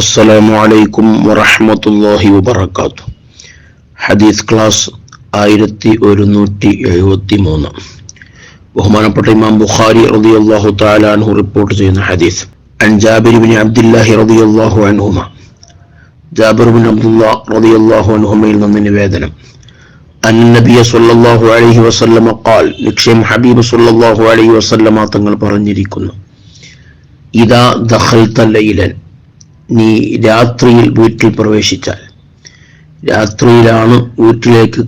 അസ്സലാമു അലൈക്കും വറഹമത്തല്ലാഹി വബർക്കാത്തു ഹദീസ് ക്ലാസ് ആയിരത്തി ഒരുന്നൂറ്റി എഴുപത്തി മൂന്ന് ബഹുമാനപ്പെട്ട ഇമാം ബുഖാരി റളിയല്ലാഹു അള്ളാഹു താലാൻഹു റിപ്പോർട്ട് ചെയ്യുന്ന ഹദീസ്. അൻ അബ്ദുല്ലാഹി ബിൻ അള്ളാഹു അൻഹുമ. ജാബിർ ബിൻ അള്ളാഹു റളിയല്ലാഹു അൻഹുമയിൽ നിന്ന് നിവേദനം. അൻ നബിയ സല്ലല്ലാഹു അലൈഹി വസല്ലമ ഖാൽ നിക്ഷയം ഹബീബ് സല്ലല്ലാഹു അലൈഹി വസല്ലമ തങ്ങൾ പറഞ്ഞിരിക്കുന്നു. ഇതാ ദഖൽത ലൈലൻ നീ രാത്രിയിൽ വീട്ടിൽ പ്രവേശിച്ചാൽ. രാത്രിയിലാണ് വീട്ടിലേക്ക്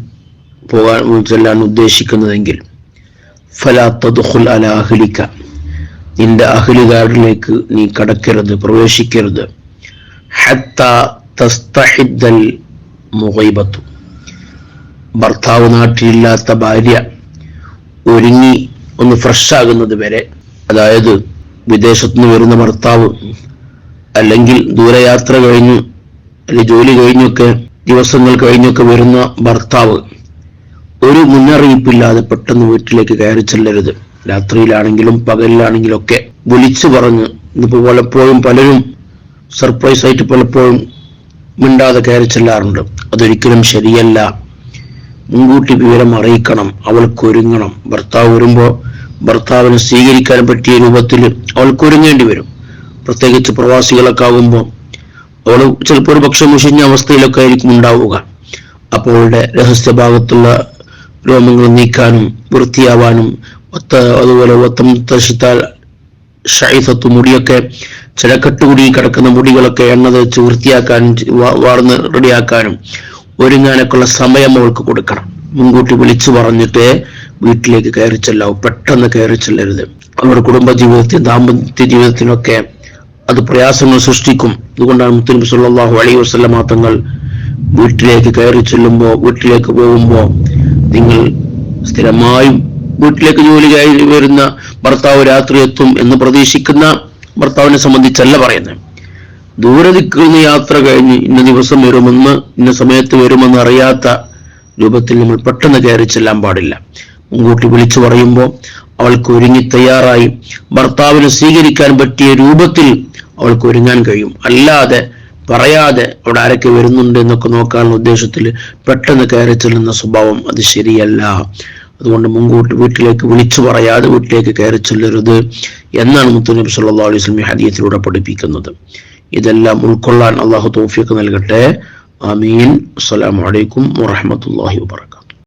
പോകാൻ ചെല്ലാൻ ഉദ്ദേശിക്കുന്നതെങ്കിൽ ഫലാത്തതുഹുൽ തദ്ഖുൽ അല അഹ്ലിക്ക നിന്റെ അഹ്ലുകാരിലേക്ക് നീ കടക്കരുത് പ്രവേശിക്കരുത്. ഹത്ത തസ്തഹിദ്ദൽ മുഹൈബത്തു ഭർത്താവ് നാട്ടിലില്ലാത്ത ഭാര്യ ഒരുങ്ങി ഒന്ന് ഫ്രഷ് ആകുന്നത് വരെ അതായത് വിദേശത്തുനിന്ന് വരുന്ന ഭർത്താവ് അല്ലെങ്കിൽ ദൂരയാത്ര കഴിഞ്ഞു അല്ലെങ്കിൽ ജോലി കഴിഞ്ഞൊക്കെ ദിവസങ്ങൾ കഴിഞ്ഞൊക്കെ വരുന്ന ഭർത്താവ് ഒരു മുന്നറിയിപ്പില്ലാതെ പെട്ടെന്ന് വീട്ടിലേക്ക് കയറി ചെല്ലരുത്. രാത്രിയിലാണെങ്കിലും പകലിലാണെങ്കിലും ഒക്കെ വിളിച്ചു പറഞ്ഞ് ഇന്നിപ്പോ പലപ്പോഴും പലരും സർപ്രൈസ് ആയിട്ട് പലപ്പോഴും മിണ്ടാതെ കയറി ചെല്ലാറുണ്ട്. അതൊരിക്കലും ശരിയല്ല. മുൻകൂട്ടി വിവരം അറിയിക്കണം അവൾക്ക് ഒരുങ്ങണം. ഭർത്താവ് വരുമ്പോ ഭർത്താവിന് സ്വീകരിക്കാൻ പറ്റിയ രൂപത്തിൽ അവൾക്ക് ഒരുങ്ങേണ്ടി വരും. പ്രത്യേകിച്ച് പ്രവാസികളൊക്കെ ആകുമ്പോൾ അവൾ ചിലപ്പോൾ ഒരു പക്ഷെ മുഷിഞ്ഞ അവസ്ഥയിലൊക്കെ ആയിരിക്കും ഉണ്ടാവുക. അപ്പോൾ അവളുടെ രഹസ്യഭാഗത്തുള്ള രോമങ്ങൾ നീക്കാനും വൃത്തിയാവാനും ഒത്ത അതുപോലെ ഒത്തം തശിത്താൽ ഷൈസത്ത് മുടിയൊക്കെ ചില കെട്ടുകൂടി കിടക്കുന്ന മുടികളൊക്കെ എണ്ണ തേച്ച് വൃത്തിയാക്കാനും വാർന്ന് റെഡിയാക്കാനും ഒരുങ്ങാനൊക്കെയുള്ള സമയം അവൾക്ക് കൊടുക്കണം. മുൻകൂട്ടി വിളിച്ചു പറഞ്ഞിട്ട് വീട്ടിലേക്ക് കയറി ചെല്ലാവും. പെട്ടെന്ന് കയറി ചെല്ലരുത്. അവരുടെ കുടുംബ ജീവിതത്തിൽ ദാമ്പത്യ ജീവിതത്തിനൊക്കെ അത് പ്രയാസങ്ങൾ സൃഷ്ടിക്കും. അതുകൊണ്ടാണ് മുത്തലിം സല്ലല്ലാഹു അലൈഹി വസല്ലമ തങ്ങൾ വീട്ടിലേക്ക് കയറി ചെല്ലുമ്പോൾ വീട്ടിലേക്ക് പോകുമ്പോൾ നിങ്ങൾ സ്ഥിരമായും വീട്ടിലേക്ക് ജോലി കയറി വരുന്ന ഭർത്താവ് രാത്രി എത്തും എന്ന് പ്രതീക്ഷിക്കുന്ന ഭർത്താവിനെ സംബന്ധിച്ചല്ല പറയുന്നത്. ദൂരെ നിൽക്കുന്ന യാത്ര കഴിഞ്ഞ് ഇന്ന ദിവസം വരുമെന്ന് ഇന്ന സമയത്ത് വരുമെന്ന് അറിയാത്ത രൂപത്തിൽ നമ്മൾ പെട്ടെന്ന് കയറി ചെല്ലാൻ പാടില്ല. മുൻകൂട്ടി വിളിച്ചു പറയുമ്പോൾ അവൾക്ക് ഒരുങ്ങി തയ്യാറായി. ഭർത്താവിനെ സ്വീകരിക്കാൻ പറ്റിയ രൂപത്തിൽ അവൾക്ക് ഒരുങ്ങാൻ കഴിയും. അല്ലാതെ പറയാതെ അവിടെ ആരൊക്കെ വരുന്നുണ്ട് എന്നൊക്കെ നോക്കാനുള്ള ഉദ്ദേശത്തിൽ പെട്ടെന്ന് കയറി ചെല്ലുന്ന സ്വഭാവം അത് ശരിയല്ല. അതുകൊണ്ട് മുൻകൂട്ടി വീട്ടിലേക്ക് വിളിച്ചു പറയാതെ വീട്ടിലേക്ക് കയറി ചെല്ലരുത് എന്നാണ് മുത്തുനബി സല്ലാ അലൈഹി സ്വലമി ഹദീത്തിലൂടെ പഠിപ്പിക്കുന്നത്. ഇതെല്ലാം ഉൾക്കൊള്ളാൻ അള്ളാഹു തോഫിയൊക്കെ നൽകട്ടെ. ആമീൻ. അസ്സലാമു അലൈക്കും വറഹ്മത്തുള്ളാഹി വബറകാതുഹു.